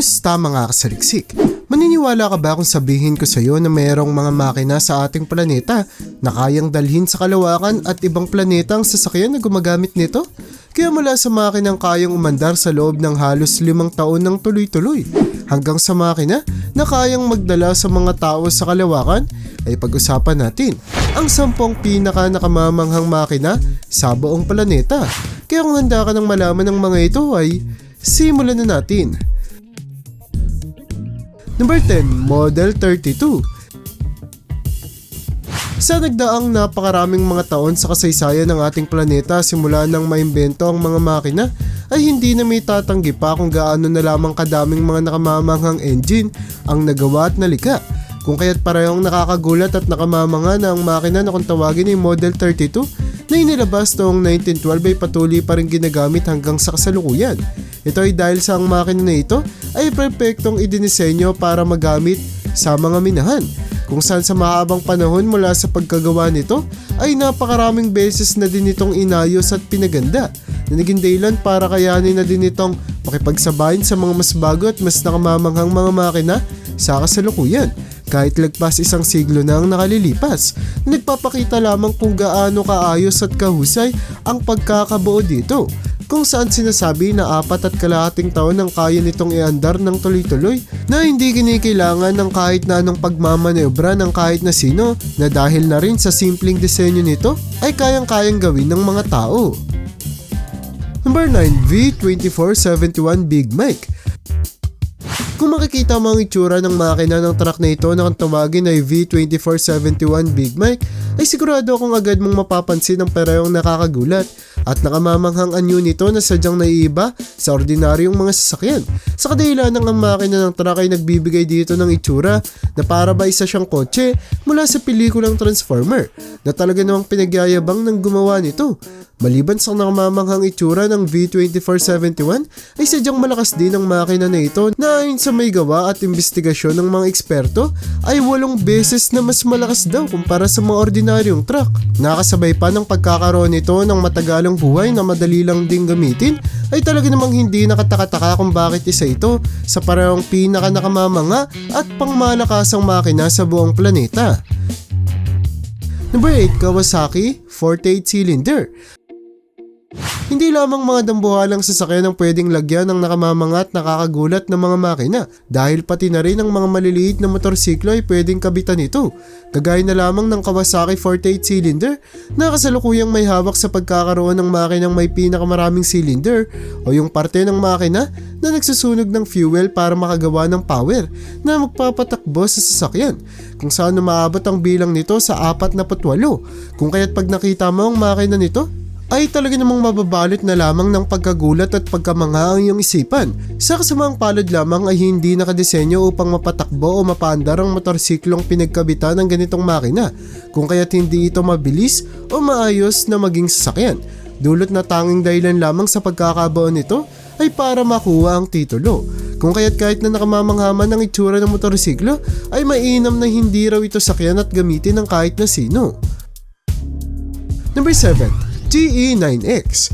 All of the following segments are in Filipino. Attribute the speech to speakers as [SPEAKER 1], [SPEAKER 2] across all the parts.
[SPEAKER 1] Kumusta mga kasaliksik? Maniniwala ka ba kung sabihin ko sa iyo na mayroong mga makina sa ating planeta na kayang dalhin sa kalawakan at ibang planeta ang sasakyan na gumagamit nito? Kaya mula sa makinang kayang umandar sa loob ng halos limang taon ng tuloy-tuloy hanggang sa makina na kayang magdala sa mga tao sa kalawakan ay pag-usapan natin ang sampung pinaka nakamamanghang makina sa buong planeta. Kaya kung handa ka ng malaman ng mga ito ay simulan na natin. Number 10, Model 32. Sa nagdaang napakaraming mga taon sa kasaysayan ng ating planeta simula nang maimbento ang mga makina ay hindi na may tatanggi pa kung gaano na lamang kadaming mga nakamamanghang engine ang nagawa at nalika. Kung kaya't parehong nakakagulat at nakamamanga na ang makina na kung tawagin ay Model 32 na inilabas noong 1912 ay patuloy pa rin ginagamit hanggang sa kasalukuyan. Ito ay dahil sa ang makina na ito ay perpektong idinisenyo para magamit sa mga minahan. Kung saan sa mahabang panahon mula sa pagkagawa nito ay napakaraming beses na din itong inayos at pinaganda na naging dahilan para kayanin na din itong makipagsabayin sa mga mas bago at mas nakamamanghang mga makina sa kasalukuyan. Kahit lagpas isang siglo na ang nakalilipas na nagpapakita lamang kung gaano kaayos at kahusay ang pagkakabuo dito kung saan sinasabi na apat at kalahating taon ang kaya nitong iandar ng tuloy-tuloy na hindi kinikailangan ng kahit na anong pagmamanebra ng kahit na sino na dahil na rin sa simpleng disenyo nito ay kayang-kayang gawin ng mga tao. Number 9, V2471 Big Mike kung makikita mo ang itsura ng makina ng truck na ito na kung tawagin ay V2471 Big Mike, ay sigurado akong agad mong mapapansin ang parehong nakakagulat at nakamamanghang anyo nito na sadyang naiiba sa ordinaryong mga sasakyan. Sa kadahilan ng ang makina ng truck ay nagbibigay dito ng itsura na para ba isa siyang kotse mula sa pelikulang Transformer na talaga namang pinagyayabang ng gumawa nito. Maliban sa nakamamanghang itsura ng V2471 ay sadyang malakas din ang makina na ito na ayon sa may gawa at investigasyon ng mga eksperto ay walong beses na mas malakas daw kumpara sa mga ordinaryong truck. Nakasabay pa ng pagkakaroon nito ng matagalang buhay na madali lang ding gamitin ay talaga namang hindi nakatakataka kung bakit isa ito sa parehong pinaka nakamamanga at pangmalakasang makina sa buong planeta. Number 8, Kawasaki 48 cylinder. Hindi lamang mga dambuhalang sasakyan ang pwedeng lagyan ng nakamamangat nakakagulat na mga makina dahil pati na rin ang mga maliliit na motorsiklo ay pwedeng kabitan ito. Kagaya na lamang ng Kawasaki 48 cylinder na kasalukuyang may hawak sa pagkakaroon ng makinang may pinakamaraming cylinder o yung parte ng makina na nagsusunog ng fuel para makagawa ng power na magpapatakbo sa sasakyan kung saan umaabot ang bilang nito sa 48. Kung kaya't pag nakita mo ang makina nito ay talaga namang mababalot na lamang ng pagkagulat at pagkamangha ang iyong isipan. Sa kasamang palad lamang ay hindi nakadesenyo upang mapatakbo o mapaandar ang motorsiklong pinagkabitan ng ganitong makina, kung kaya't hindi ito mabilis o maayos na maging sasakyan. Dulot na tanging dahilan lamang sa pagkakabuo nito ay para makuha ang titulo. Kung kaya't kahit na nakamamanghaman ang itsura ng motorsiklo ay mainam na hindi raw ito sakyan at gamitin ng kahit na sino. Number 7. GE9X.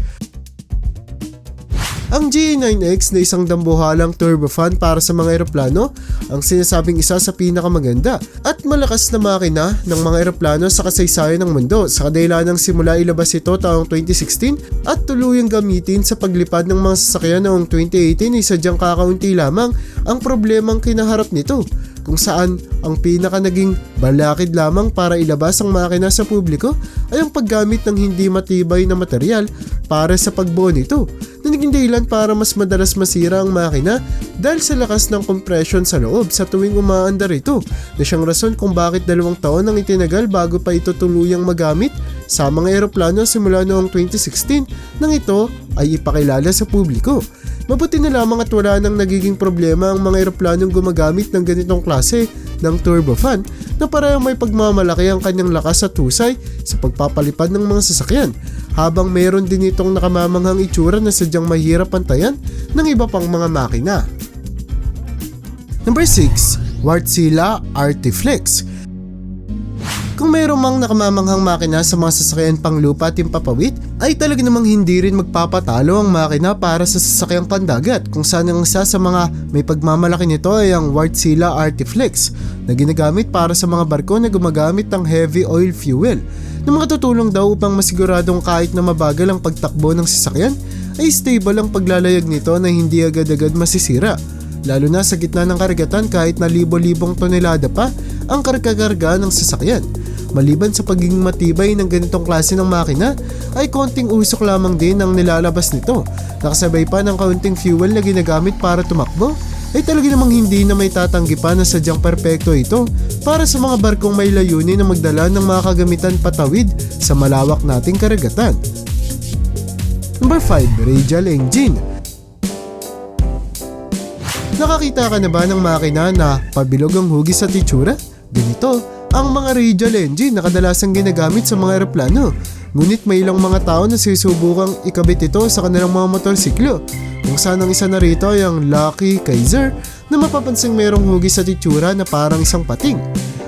[SPEAKER 1] Ang GE9X na isang dambuhalang turbofan para sa mga eroplano ang sinasabing isa sa pinakamaganda at malakas na makina ng mga eroplano sa kasaysayan ng mundo sa kadahilan ng simula ilabas ito taong 2016 at tuluyang gamitin sa paglipad ng mga sasakyan noong 2018 ay sadyang kakaunti lamang ang problemang kinaharap nito kung saan ang pinaka naging balakid lamang para ilabas ang makina sa publiko ay ang paggamit ng hindi matibay na material para sa pagbuo nito na naging dahilan para mas madalas masira ang makina dahil sa lakas ng compression sa loob sa tuwing umaandar ito na siyang rason kung bakit dalawang taon ang itinagal bago pa ito tuluyang magamit sa mga eroplano simula noong 2016 nang ito ay ipakilala sa publiko. Mabuti na lamang at wala nang nagiging problema ang mga eroplanong gumagamit ng ganitong klase ng turbofan na parehong may pagmamalaki ang kanyang lakas at husay sa pagpapalipad ng mga sasakyan habang mayroon din itong nakamamanghang itsura na sadyang mahirap pantayan ng iba pang mga makina. Number 6. Wartzilla Artiflex Kung mayroong mang nakamamanghang makina sa mga sasakyan pang lupa at himpapawid, ay talaga namang hindi rin magpapatalo ang makina para sa sasakyang pandagat. Kung saan ang isa sa mga may pagmamalaki nito ay ang Wärtsilä Artiflex na ginagamit para sa mga barko na gumagamit ng heavy oil fuel. Na makatutulong daw upang masiguradong kahit na mabagal ang pagtakbo ng sasakyan ay stable ang paglalayag nito na hindi agad-agad masisira. Lalo na sa gitna ng karagatan kahit na libo-libong tonelada pa ang karga-karga ng sasakyan. Maliban sa pagiging matibay ng ganitong klase ng makina, ay konting usok lamang din ang nilalabas nito. Nakasabay pa ng kaunting fuel na ginagamit para tumakbo, ay talaga namang hindi na may tatanggi pa na sadyang perpekto ito para sa mga barkong may layunin na magdala ng mga kagamitan patawid sa malawak nating karagatan. Number 5, radial engine. Nakakita ka na ba ng makina na pabilog ang hugis sa titsura? Ganito, ang mga radial engine na kadalasang ginagamit sa mga eroplano. Ngunit may ilang mga tao na susubukang ikabit ito sa kanilang mga motorsiklo. Kung saan ang isa na rito ay ang Lucky Kaiser na mapapansing mayroong hugis sa titsura na parang isang pating.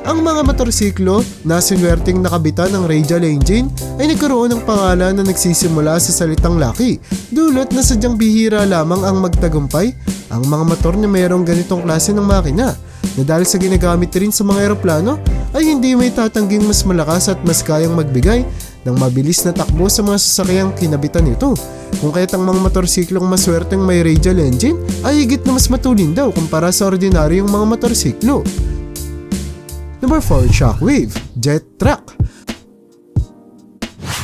[SPEAKER 1] Ang mga motorsiklo na sinwerteng nakabitan ng radial engine ay nagkaroon ng pangalan na nagsisimula sa salitang Lucky. Dulot na sadyang bihira lamang ang magtagumpay ang mga motor na mayroong ganitong klase ng makina na dahil sa ginagamit rin sa mga eroplano ay hindi may tatangging mas malakas at mas kayang magbigay ng mabilis na takbo sa mga sasakyang kinabitan nito. Kung kaya't ang mga motorsiklong maswerteng may radial engine ay higit na mas matulin daw kumpara sa ordinaryong mga motorsiklo. Number 4, Shockwave, Jet Truck.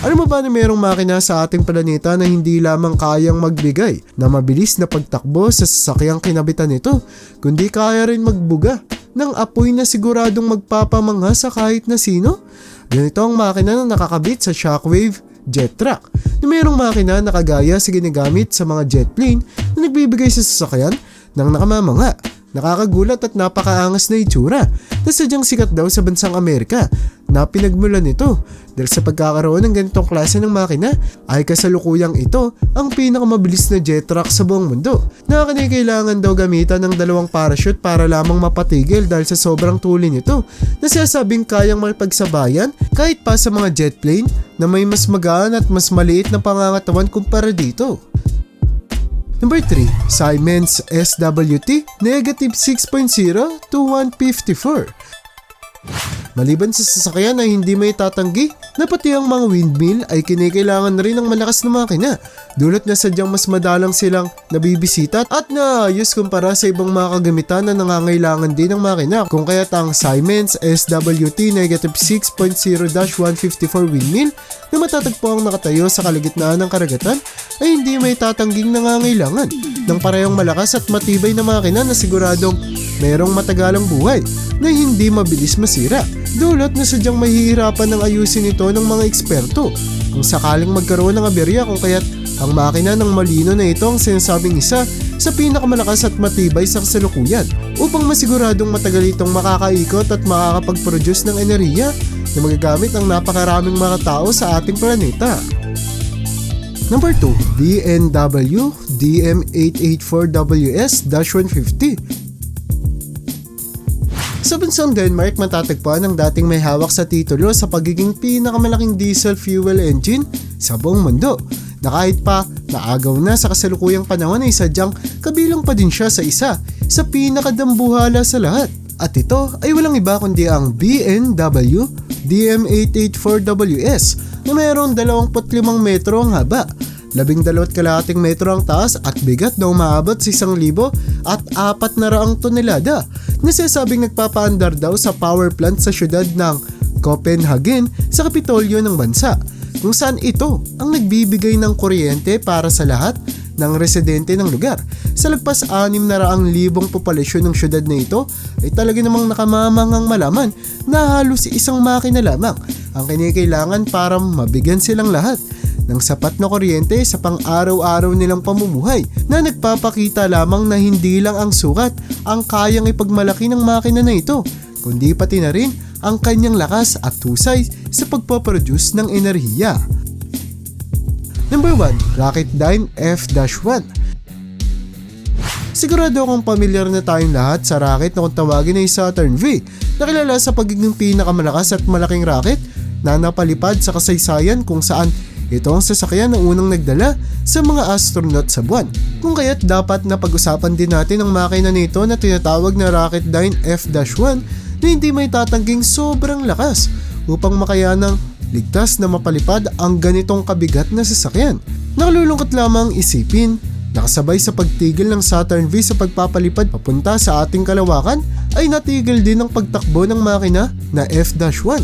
[SPEAKER 1] Alam mo ba na mayroong makina sa ating planeta na hindi lamang kayang magbigay na mabilis na pagtakbo sa sasakyang kinabitan nito, kundi kaya rin magbuga ng apoy na siguradong magpapamangha sa kahit na sino? Ganito ang makina na nakakabit sa Shockwave jet truck na mayroong makina na kagaya sa ginagamit sa mga jet plane na nagbibigay sa sasakyan ng nakamamangha. Nakakagulat at napakaangas na itsura na sadyang sikat daw sa bansang Amerika na pinagmulan nito dahil sa pagkakaroon ng ganitong klase ng makina ay kasalukuyang ito ang pinakamabilis na jet truck sa buong mundo na kailangan daw gamitan ng dalawang parachute para lamang mapatigil dahil sa sobrang tuloy nito na sinasabing kayang makipagsabayan kahit pa sa mga jet plane na may mas magaan at mas maliit na pangangatawan kumpara dito. Number 3, Siemens SWT negative 6.0 to 154. Maliban sa sasakyan ay hindi may tatanggi na pati ang mga windmill ay kinikailangan na rin ng malakas na makina. Dulot na sadyang mas madalang silang nabibisita at naayos kumpara sa ibang mga kagamitan na nangangailangan din ng makina. Kung kaya't ang Siemens SWT negative 6.0-154 windmill na matatagpo ang nakatayo sa kalagitnaan ng karagatan ay hindi may tatangging nangangailangan ng parehong malakas at matibay na makina na siguradong mayroong matagalang buhay na hindi mabilis masira. Dulot na sadyang mahihirapan ng ayusin ito ng mga eksperto kung sakaling magkaroon ng aberya kung kaya't ang makina ng malino na ito ang sinasabing isa sa pinakamalakas at matibay sa kasalukuyan upang masiguradong matagal itong makakaikot at makakapag-produce ng enerhiya na magagamit ng napakaraming mga tao sa ating planeta. Number 2, DNW DM884WS-150 sa bansang Denmark matatagpuan ang dating may hawak sa titulo sa pagiging pinakamalaking diesel fuel engine sa buong mundo na kahit pa naagaw na sa kasalukuyang panahon ay sadyang kabilang pa din siya sa isa sa pinakadambuhala sa lahat. At ito ay walang iba kundi ang BMW DM884WS na mayroong 25 metro ang haba labing dalawat kalahating metro ang taas at bigat na umaabot sa isang libo at apat na raang tonelada na sinasabing nagpapaandar daw sa power plant sa syudad ng Copenhagen sa kapitolyo ng bansa kung saan ito ang nagbibigay ng kuryente para sa lahat ng residente ng lugar. Sa lagpas anim na raang libong populasyon ng syudad na ito ay talaga namang nakamamangang malaman na halos isang makina lamang ang kinikailangan para mabigyan silang lahat ng sapat na kuryente sa pang-araw-araw nilang pamumuhay na nagpapakita lamang na hindi lang ang sukat ang kayang ipagmalaki ng makina na ito, kundi pati na rin ang kanyang lakas at husay sa pagpaproduce ng enerhiya. Number 1, Rocketdyne F-1 Sigurado akong pamilyar na tayong lahat sa rocket na kung tawagin ay Saturn V, na kilala sa pagiging pinakamalakas at malaking rocket na napalipad sa kasaysayan kung saan ito ang sasakyan na unang nagdala sa mga astronaut sa buwan. Kung kaya't dapat na pag-usapan din natin ang makina nito na tinatawag na Rocketdyne F-1 na hindi may tatangging sobrang lakas upang makayanang ligtas na mapalipad ang ganitong kabigat na sasakyan. Nakalulungkot lamang isipin Nakasabay sa pagtigil ng Saturn V sa pagpapalipad papunta sa ating kalawakan ay natigil din ang pagtakbo ng makina na F-1.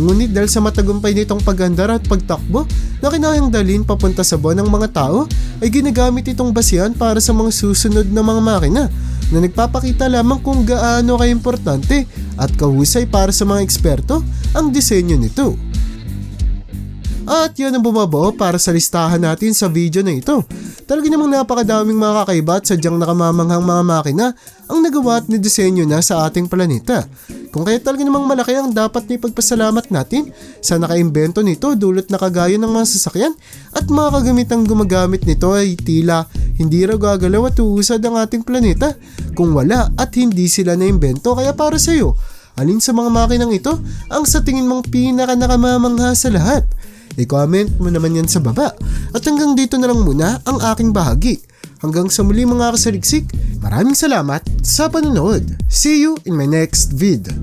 [SPEAKER 1] Ngunit dahil sa matagumpay nitong pagandar at pagtakbo na kinayang dalhin papunta sa buwan ng mga tao ay ginagamit itong basihan para sa mga susunod na mga makina na nagpapakita lamang kung gaano kaimportante at kahusay para sa mga eksperto ang disenyo nito. At yan ang bumabuo para sa listahan natin sa video na ito. Talaga namang napakadaming mga kakaiba at sadyang nakamamanghang mga makina ang nagawa at nidisenyo na sa ating planeta. Kung kaya talaga namang malaki ang dapat na ipagpasalamat natin sa nakaimbento nito dulot na kagaya ng mga sasakyan at mga kagamitang gumagamit nito ay tila hindi raw gagalaw at uusad ang ating planeta kung wala at hindi sila naimbento kaya para sa iyo. Alin sa mga makinang ito ang sa tingin mong pinaka nakamamangha sa lahat? I-comment mo naman yan sa baba. At hanggang dito na lang muna ang aking bahagi. Hanggang sa muli mga kasaliksik, maraming salamat sa panonood. See you in my next vid.